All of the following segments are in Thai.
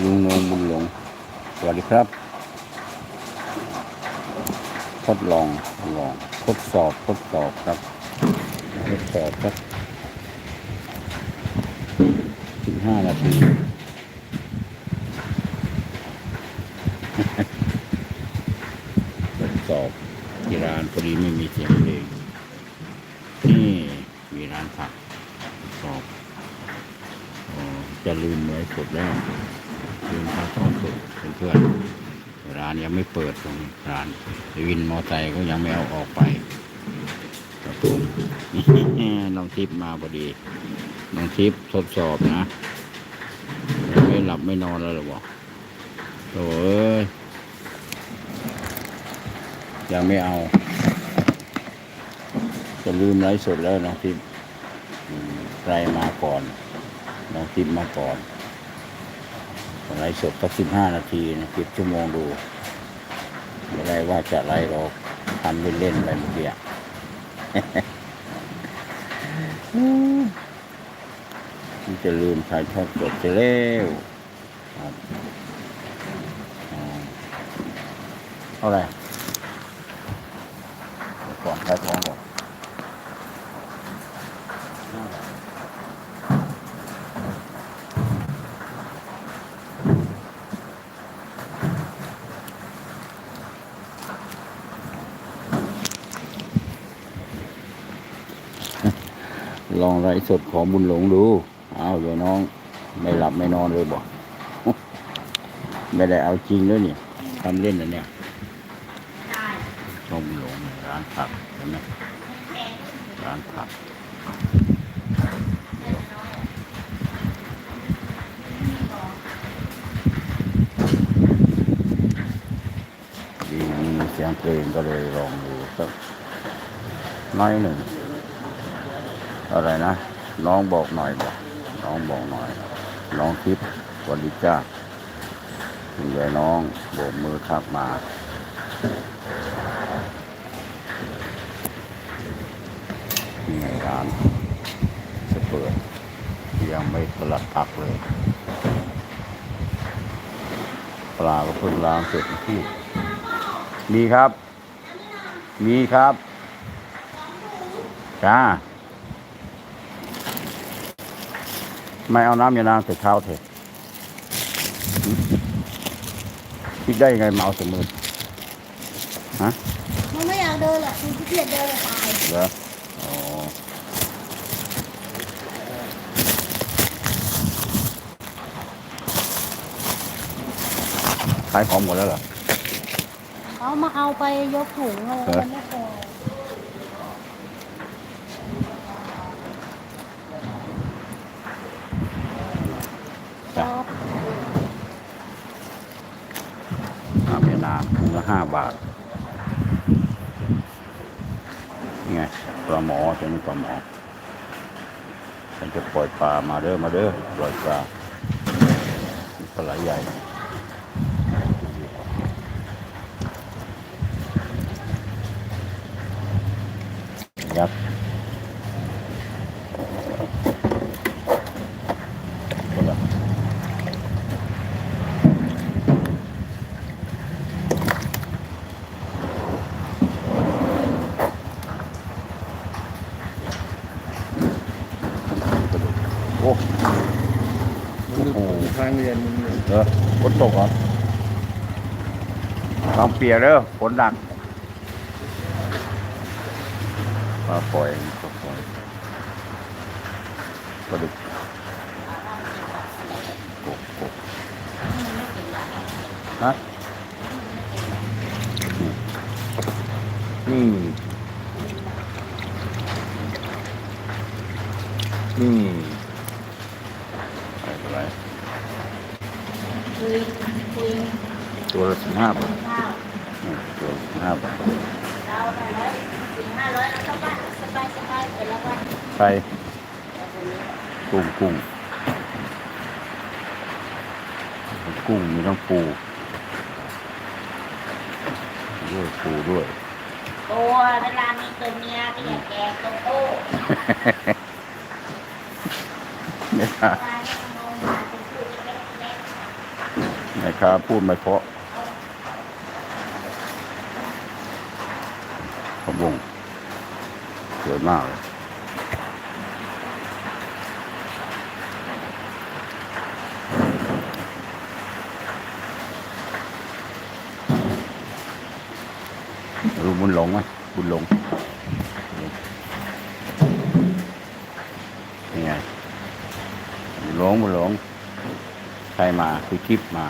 ลุงนงบุญหลง สวัสดีครับ ทดลองทดลองทดสอบทดสอบครับทดสอบครับสิบห้านาทีทดสอบที่ร้านพอดีไม่มีเสียงเพลงนี่มีร้านผักสอบอจะลืมไว้กดแล้วลืมพาช่องสดเพื่อนๆร้านยัง ไม่เปิดตรงร้านวินมอไซค์ก็ยังไม่เอาออกไปครับผมน้องทิพย์มาพอดีน้องทิพย์ทดสอบนะไม่หลับไม่นอนแล้วหรอบอกโอ้ยยังไม่เอา จะลืมไลฟ์สดแล้วน้องทิพย์ใครมาก่อนน้องทิพย์มาก่อนไลฟ์สดสักสิบห้านาทีนะเก็บชั่วโมงดู ไม่ได้ว่าจะไลฟ์หรอกทำเล่นๆไปเมื่อกี้ที่จะลืมถ่ายทอดสดจะเร็วครับอ๋อเท่าไรก่อนใช้ท้องก่อน ลองไรสดของบุญหลงดู เอาเดี๋ยวน้อง ไม่หลับไม่นอนเลยบอก ไม่ได้เอาจริงด้วยนี่ทำเล่นนะเนี่ยช่องบุญหลงร้านผักเห็นไหมร้านผักดีมีเสียงเพลงก็เลยลองดูสักน้อยหนึ่ง อะไรนะ น้องบอกหน่อยบอกน้องบอกหน่อย น้องทิพย์วัสดีจ้าคุณยายน้องโบกมือทักมานี่ไงร้านจะเปิดยังไม่สลัดผักเลย ปลาก็เพิ่งล้างเสร็จที่มีครับ มีครับจ้า ไม่เอาน้ำยานางใส่เท้าเถอะหึคิดได้ยังไงมาเอาสมือฮะมันไม่อยากเดินหรอกมันขี้เกียจเดินเลยตายเหรออ๋อขายของหมดแล้วเหรอ เขามาเอาไปยกถุงอะไรเออมันไม่พอ จ้ะ ครับ น้ำยานางถุงละห้าบาท นี่ไงปลาหมอจะมีปลาหมอฉันจะปล่อยปลามาเด้อมาเด้อปล่อยปลาปลาไหลใหญ่ยักษ์คนละโอ้ มันอยู่ทางเรียนมันอยู่ เออฝนตกเหรอ ต้องเปียเด้อฝนดักมาปล่อยก็ปล่อยปลาดุกกบกบฮะอืมอืมอะไรตัวละสิบห้าบาท ตัวละสิบห้าบาทเราไปแล้วถึงห้าร้อยแล้วก็บ้านสบายสบายไปแล้ววันใส่กุ้งกุ้งกุ้งมีทั้งปูด้วยปูด้วยตัวเวลามีตัวเมียก็อย่าแก่ตัวโตเนี่ยตายแล้วมองมาเป็นผู้เล็กๆแม่ค้าพูดไม่เพราะขบงส วยมากเลยรู้บุญหลงไหมบุญหลงนี่ไงบุญหลงบุญหลงใครมาคือคลิปมา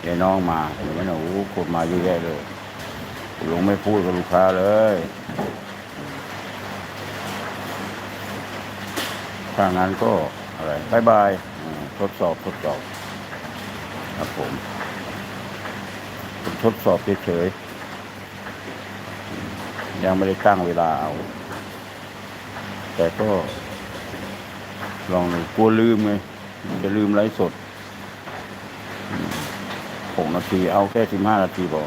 เดี๋ยวน้องมาเดี๋ยวมันโอ้โหคนมาเยอะแยะเลยลุงไม่พูดกับลูกค้าเลย ถ้างั้นก็อะไรบายบายทดสอบทดสอบครับผมผมทดสอบเฉยๆยังไม่ได้ตั้งเวลาเอา แต่ก็ ลองกลัวลืมไงจะลืมไลฟ์สดหกนาทีเอาแค่สิบห้านาทีพอ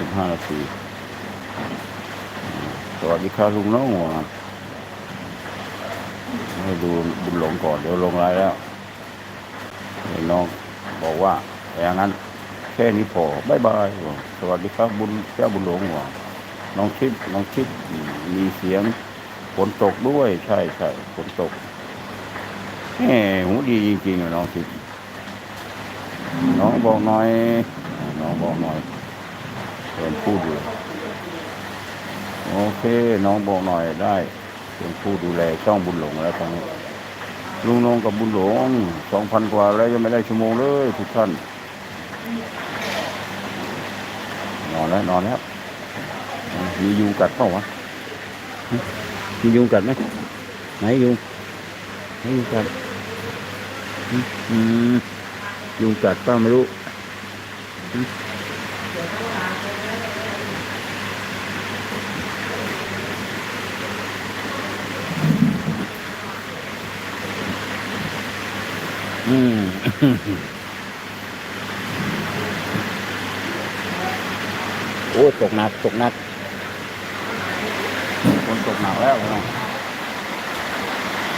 สิบห้านาทีสวัสดีครับลุงน้องหัว ให้ดูบุญหลงก่อนเดี๋ยวลงไลน์แล้วเห็นน้องบอกว่าอย่างนั้นแค่นี้พอบายบาย สวัสดีครับบุญเจ้าบุญหลงหัวน้องคิดน้องคิดมีเสียงฝนตกด้วย ใช่ใช่ฝนตกแหมหูดีจริงๆอะน้องคิด น้องบอกหน่อย น้องบอกหน่อยเห็นพูดอยู่โอเค น้องบอกหน่อยได้ เป็นผู้ดูแลช่องบุญหลงแล้วตอนนี้ลุงนงกับบุญหลงสองพันกว่าแล้วยังไม่ได้ชั่วโมงเลยทุกท่าน นอนแล้วนอนแล้วมียุงกัดเปล่าวะหึมียุงกัดไหมไหนยุงไหนยุงกัดยุงกัดป้าไม่รู้อืมอืม โอ้ตกหนัก ตกหนักคนตกหนักแล้วนะ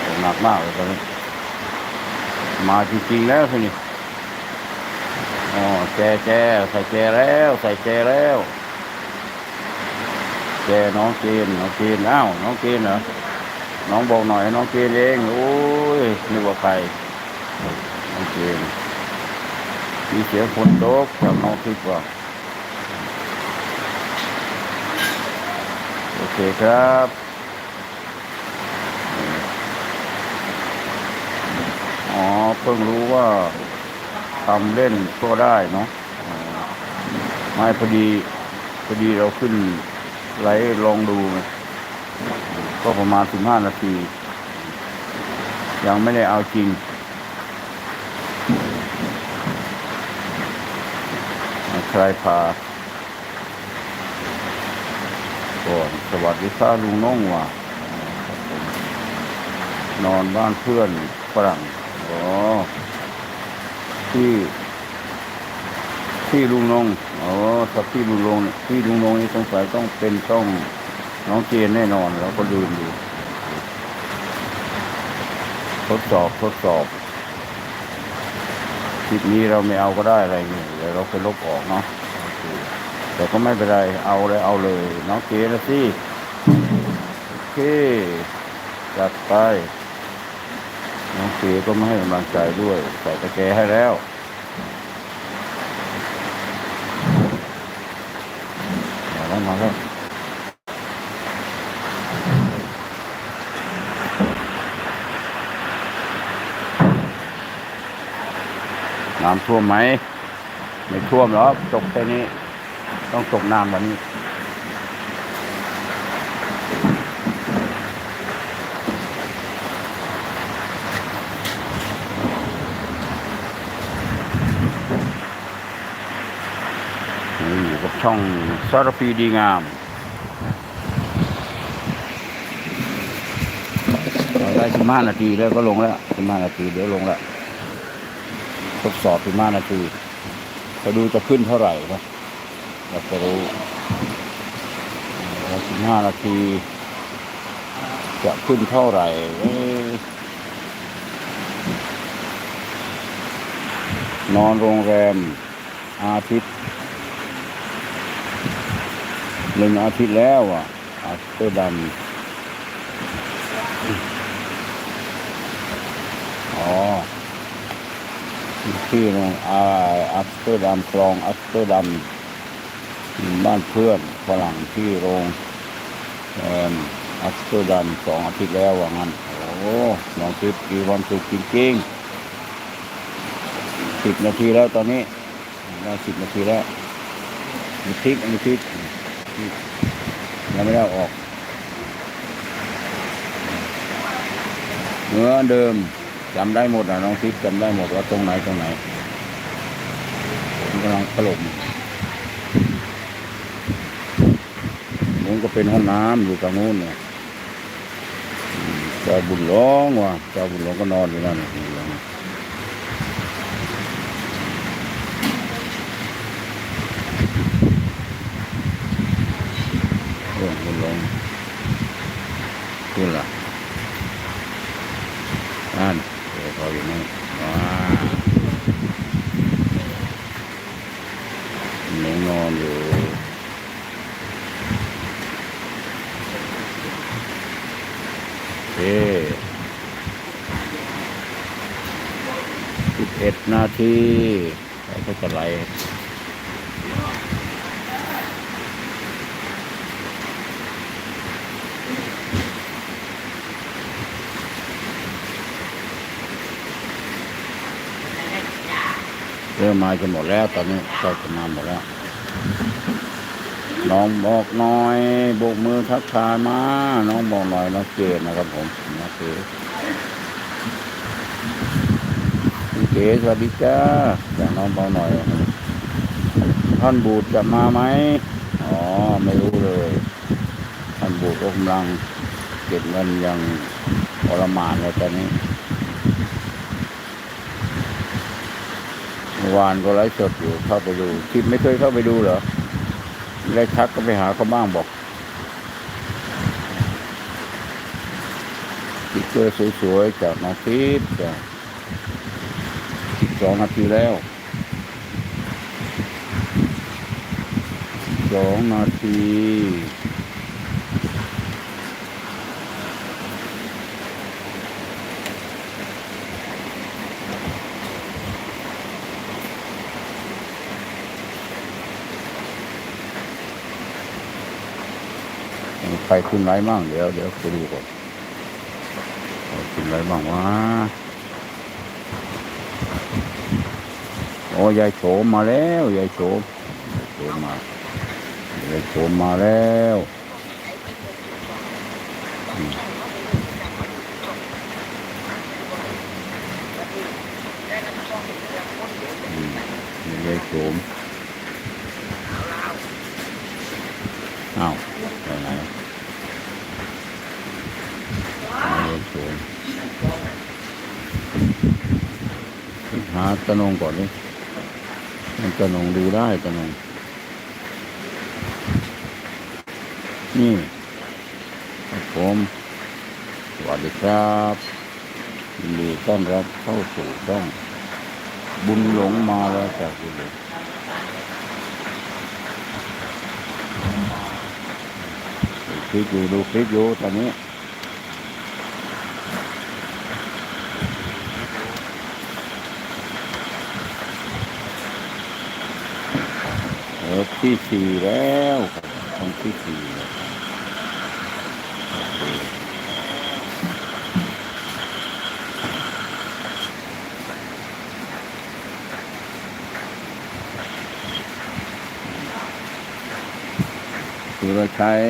ตกหนักมากเลยตอนนี้มาจริงๆแล้วสินี่อ๋อแจแจใส่แจแล้ว ใส่แจแล้วแจน้องเกณฑ์น้องเกณฑ์อ้าวน้องเกณฑ์เหรอน้องบอกหน่อยน้องเกณฑ์เองโอ้ยนึกว่าใคร น้องมีเสียงฝนตกจากน้องคิดว่าโอเคครับอ๋อเพิ่งรู้ว่าทำเล่นก็ได้เนาะไม่พอดีพอดีเราขึ้นไลฟ์ลองดูไงก็ประมาณสิบห้านาที ยังไม่ได้เอาจริง ใครพาก่อนสวัสดีครับลุงน้องว่ะนอนบ้านเพื่อนฝรั่งอ๋อที่ ที่ลุงนงอ๋อถ้าพี่ลุงนงเนี่ยพี่ลุงนงนี่สงสัยต้องเป็นต้องน้องเจนแน่นอนเราก็ลืมดูทดสอบทดสอบ คลิปนี้เราไม่เอาก็ได้อะไรเงี้ยเดี๋ยวเราไปลบออกเนาะแต่ก็ไม่เป็นไรเอาเลยเอาเลยน้องเจนะสิโอเคจัดไปน้องเจก็มาให้กำลังใจด้วยใส่ตะแกรงให้แล้วมาแล้วมาแล้ว น้ำท่วมไหม ไม่ท่วมหรอกตกแค่นี้ ต้องตกน้ำวันนี้นี่อยู่กับช่องสารพีดีงามได้สิบห้านาทีแล้วก็ลงแล้วสิบห้านาทีเดี๋ยวลงแล้ว ทดสอบสิบห้านาทีไปดูจะขึ้นเท่าไหร่นะเราจะรู้สิบห้านาที จะขึ้นเท่าไหร่นอนโรงแรมอาทิตย์หนึ่งอาทิตย์แล้วอะอัสเตอร์ดัมอ๋อ ที่โรงอาอัสเตอร์ดัมคลองอัสเตอร์ดัมบ้านเพื่อนฝรั่งที่โรงแรมอัสเตอร์ดัมสองอาทิตย์แล้วว่างั้นโอ้น้องทิพย์มีความสุขจริงๆสิบนาทีแล้วตอนนี้ได้สิบนาทีแล้วมีพริกอันนี้พริกยังไม่ได้อออกเนื้อเดิม จำได้หมดนะน้องทิพย์จำได้หมดว่าตรงไหนตรงไหนผมกำลังถล่มนู้นก็เป็นห้องน้ำอยู่ตรงนู้นเนี่ยเจ้าบุญหลงว่ะเจ้าบุญหลงก็นอนอยู่นั่นบุญหลงเรื่องบุญหลงคุณล่ะ นั่นเดี๋ยวเขาอยู่นี่ว้าหนูนอนอยู่เอ๊สิบเอ็ดนาทีเขา ก็จะไล่เริ่มมาจะหมดแล้ว ตอนนี้ก็จะมาหมดแล้ว น้องบอกหน่อยโบกมือทักทายมา น้องบอกหน่อยน้องเกดนะครับผมน้องเกดพี่ เกดสวัสดีจ้าจากน้องบอกหน่อย ท่านบูดจะมาไหมอ๋อ ไม่รู้เลย ท่านบูดก็กำลังเก็บเงินอยังทรมานเลยตอนนี้เมื่อวานก็ไลฟ์สดอยู่เข้าไปดูคลิปไม่เคยเข้าไปดูเหรอได้ทักก็ไปหาเขาบ้างบอกติ๊กเกอร์สวยๆจากน้องฟิปจ้ะสิบ สองนาทีแล้วสองนาทีใครขึ้นไรบ้างเดี๋ยวเดี๋ยวไปดูก่อนครขึ้นไรบ้างวะ โอ้ยายโฉมมาแล้วยายโฉมโฉมมายายโฉมมาแล้วอืมอืมนี่ยายโฉมอ้าวไปไหนยายโฉมหาตะนงก่อนดิ มันตะนงดูได้ตะนงนี่ครับผมสวัสดีครับยินดีต้อนรับเข้าสู่ช่อง บุญหลงมาแล้วจากบุญหลงคลิปอยู่ดูคลิปอยู่ตอนนี้ เออ ที่สี่แล้วครั้งที่สี่สุรชัย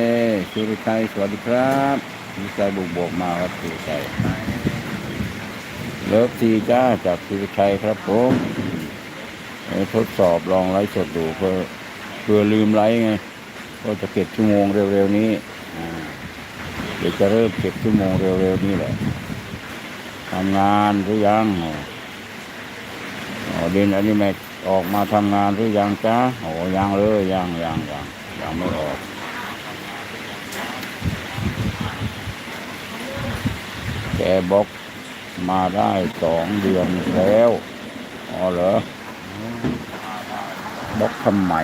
สุรชัยสวัสดีครับสุรชัยบุกบกมาครับสุรชัยเลิฟซีจ้าจากสุรชัยครับผมทดสอบลองไลฟ์สดดูเพื่อ เพื่อลืมไลฟ์ไง ก็จะเก็บชั่วโมงเร็วๆนี้เดี๋ยวจะเริ่มเก็บชั่วโมงเร็วๆนี้แหละทำงานหรือยังอ๋ออ๋อเดนอันนี้แม่ออกมาทำงานหรือยังจ้าโอ้ยังเลยยังยังยังยังไม่ออกแกบอกมาได้สองเดือนแล้ว อ๋อเหรอบล็อกทำไม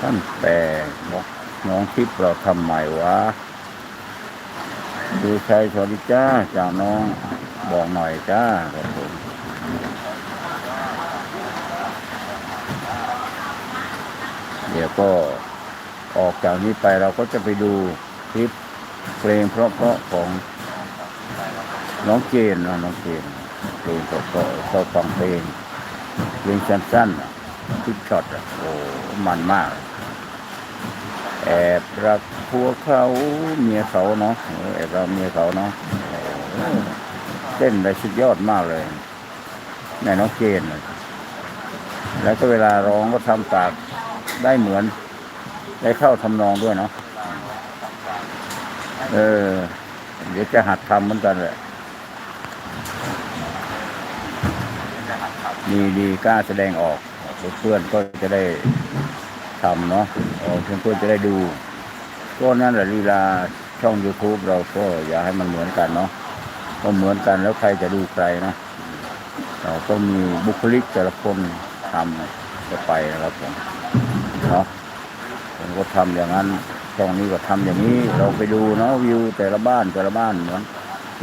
ท่านแต่บอกน้องทิพย์เราทำใหม่วะดูชัยสวัสดีจ้าจากน้องบอกหน่อยจ้าครับผมเดี๋ยวก็ออกจากนี้ไปเราก็จะไปดูคลิปเพลงเพราะๆของน้องเจนนะน้องเจน เพลงเพราะๆชอบฟังเพลงเพลงสั้นๆอะคลิปช็อตโอ้มันมาก แอบรักผัวเขาเมียเขาเนาะเออแอบรักเมียเขาเนาะเต้นได้สุดยอดมากเลยแม่น้องเจนแล้วก็เวลาร้องก็ทำปากได้เหมือน ได้เข้าทำนองด้วยเนาะเออ เดี๋ยวจะหัดทำเหมือนกันแหละ ดีดีกล้าแสดงออกเพื่อนก็จะได้ทำเนาะเออเพื่อนจะได้ดูก็นั่นแหละลีลาช่อง youtube เราก็อย่าให้มันเหมือนกันเนาะก็เหมือนกันแล้วใครจะดูใครนะเราต้องมีบุคลิกแต่ละคนทำจะไปนะครับผมเนาะผมก็ทำอย่างนั้นช่องนี้ก็ทำอย่างนี้เราไปดูเนาะวิวแต่ละบ้านแต่ละบ้านเหมือน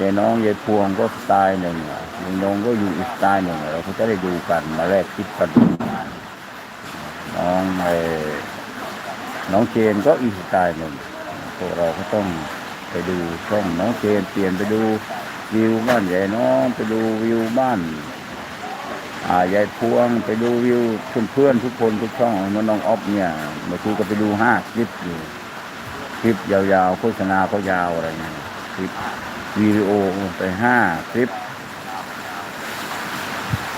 ยายน้องยายพวงก็สไตล์หนึ่งลุงนงก็อยู่อีกสไตล์หนึ่งเราก็จะได้ดูกันมาแลกคิดกันน้องไอ้น้องเจนก็อีกสไตล์หนึ่งพวกเราก็ต้องไปดูช่องน้องเจนเปลี่ยนไปดูวิวบ้านยายน้องไปดูวิวบ้านอ่ายายพวงไปดูวิวเพื่อนเพื่อนๆทุกคนทุกช่องของน้องออฟเนี่ยบางทีก็ไปดูห้าคลิปอยู่คลิปยาวๆโฆษณาก็ยาวอะไรเงี้ยคลิป วิดีโอไปห้าคลิป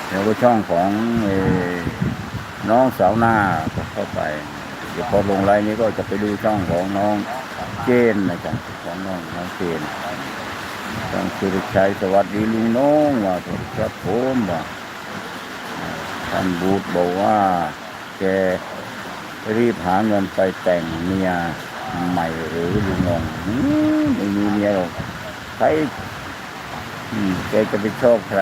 แล้วก็ช่องของอน้องสาวหน้าก็เข้าไป เดี๋ยวพอลงไลน์นี้ก็จะไปดูช่องของน้องเจนนะจ๊ะของน้องน้องเจนช่องสุริชัยสวัสดีลุงน้องว่าสวัสดีครับผมว่าท่านบูธบอกว่าแกรีบหาเงินไปแต่งเมียใหม่หรือลุงงงอืมไม่มีเมียหรอก ใครแกจะไปชอบใคร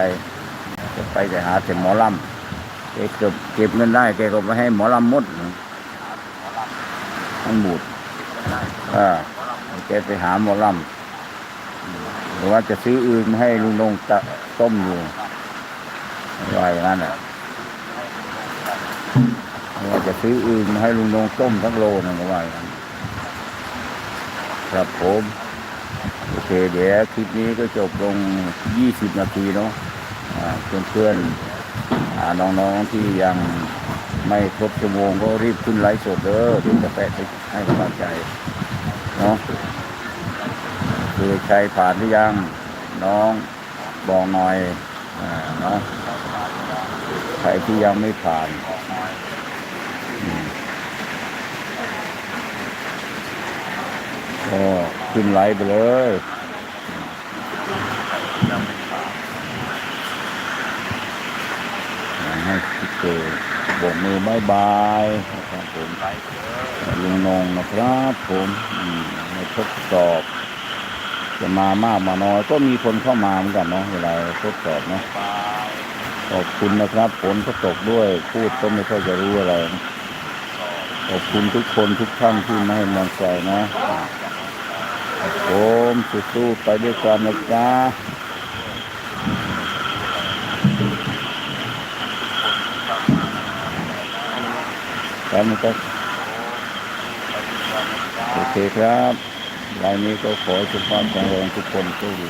จะไปแต่หาแต่หมอลำแกเก็บเก็บเงินได้แกก็ไปให้หมอลำมดท่านบูธอ่าแกไปหาหมอลำหรือว่าจะซื้ออื่นมาให้ลุงนงตะต้มอยู่ว่าอย่างนั้นอะว่าจะซื้ออื่นมาให้ลุงนงต้มทั้งโลนึงก็ว่ายนั้นครับผม เคเดี๋ยวคลิปนี้ก็จบลง 20 นาทีเนาะเพื่อนๆอ่าน้องๆที่ยังไม่ครบชั่วโมงก็รีบขึ้นไลฟ์สดเด้อถึงจะแปะให้กำลังใจเนาะคือใครผ่านหรือยัง น้องบอกหน่อยเนาะใครที่ยังไม่ผ่านก็ขึ้นไลฟ์ไปเลยให้พี่ เจโบกมือบายบายนะครับผมลุงนงนะครับผมอืมาทดสอบ จะมามากมาน้อย ก็มีคนเข้ามาเหมือนกันเนาะเวลาทดสอบเนาะขอบคุณนะครับฝนก็ตกด้วย พูดก็ไม่ค่อยจะรู้อะไร ขอบคุณทุกคนทุกท่านที่มาให้กำลังใจนะผมสู้ๆไปด้วยกันนะจ๊ะ ครับนะครับโอเคครับรายนี้ก็ขอให้สุขภาพแข็งแรงทุกคนโชคดี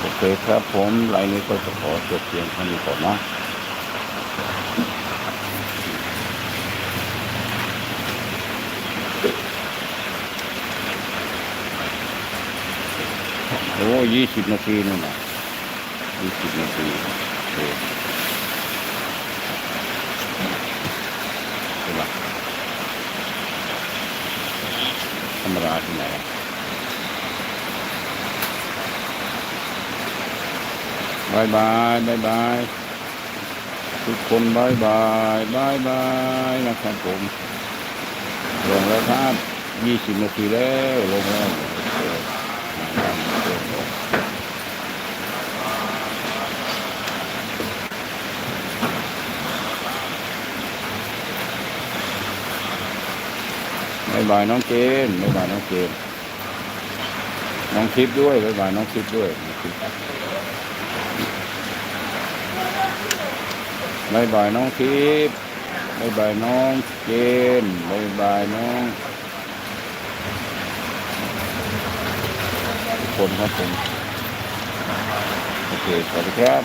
โอเคครับผมไลน์นี้ก็จะขอจบเพียงเท่านี้ก่อนนะโอ้ยี่สิบนาทีนู่นนะยี่สิบนาทีโอเคธรรมดาที่ไหนอะ บายบายบายบาย ทุกคนบายบายบายบายนะครับผมลงแล้วครับยี่สิบนาทีแล้วลงแล้วบายบายน้องเจนบายบายน้องเจนน้องทิพย์ด้วยบายบายน้องทิพย์ด้วยน้องทิพย์ บายบายน้องทิพย์บายบายน้องเจนบายบายน้องทุกคนครับผมโอเคสวัสดีครับ